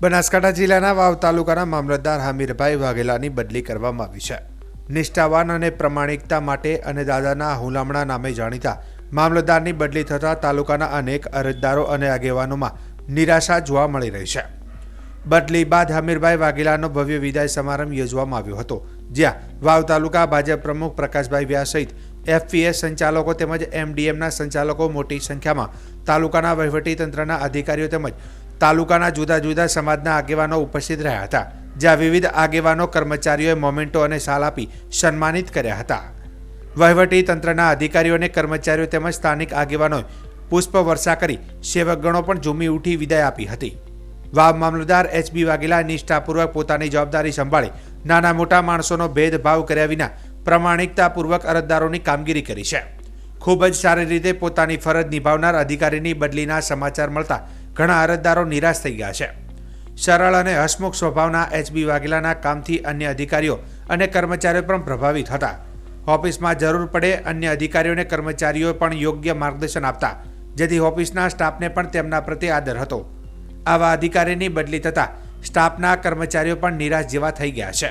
બનાસકાંઠા જિલ્લાના વાવ તાલુકાના મામલતદાર હામીરભાઈ વાઘેલાની બદલી કરવામાં આવી છે. નિષ્ઠાવાન અને પ્રમાણિકતા માટે અને દાદાના હુલામણા નામે જાણીતા મામલતદારની બદલી થતાં તાલુકાના અનેક અરજદારો અને આગેવાનોમાં નિરાશા જોવા મળી રહી છે. બદલી બાદ હમીરભાઈ વાઘેલાનો ભવ્ય વિદાય સમારંભ યોજવામાં આવ્યો હતો, જ્યાં વાવ તાલુકા ભાજપ પ્રમુખ પ્રકાશભાઈ વ્યાસ સહિત એફપીએસ સંચાલકો તેમજ એમડીએમના સંચાલકો મોટી સંખ્યામાં તાલુકાના વહીવટીતંત્રના અધિકારીઓ તેમજ તાલુકાના જુદા જુદા સમાજના આગેવાનો ઉપસ્થિત રહ્યા હતા, જ્યાં વિવિધ આગેવાનો કર્મચારીઓએ મોમેન્ટો અને શાલ આપી સન્માનિત કર્યા હતા. વહીવટી તંત્રના અધિકારીઓ અને કર્મચારીઓ તેમજ સ્થાનિક આગેવાનોએ પુષ્પ વર્ષા કરી સેવકગણો પણ ઝૂમી ઉઠી વિદાય આપી હતી. વાવ મામલતદાર એચબી વાઘેલા નિષ્ઠાપૂર્વક પોતાની જવાબદારી સંભાળી નાના મોટા માણસોનો ભેદભાવ કર્યા વિના પ્રમાણિકતાપૂર્વક અરજદારોની કામગીરી કરી છે. ખૂબ જ સારી રીતે પોતાની ફરજ નિભાવનાર અધિકારીની બદલીના સમાચાર મળતા ઘણા અરજદારો નિરાશ થઈ ગયા છે. સરળ અને હસમુખ સ્વભાવના એચબી વાઘેલાના કામથી અન્ય અધિકારીઓ અને કર્મચારીઓ પણ પ્રભાવિત હતા. ઓફિસમાં જરૂર પડે અન્ય અધિકારીઓ અને કર્મચારીઓ પણ યોગ્ય માર્ગદર્શન આપતા, જેથી ઓફિસના સ્ટાફને પણ તેમના પ્રત્યે આદર હતો. આવા અધિકારીની બદલી થતાં સ્ટાફના કર્મચારીઓ પણ નિરાશ જેવા થઈ ગયા છે.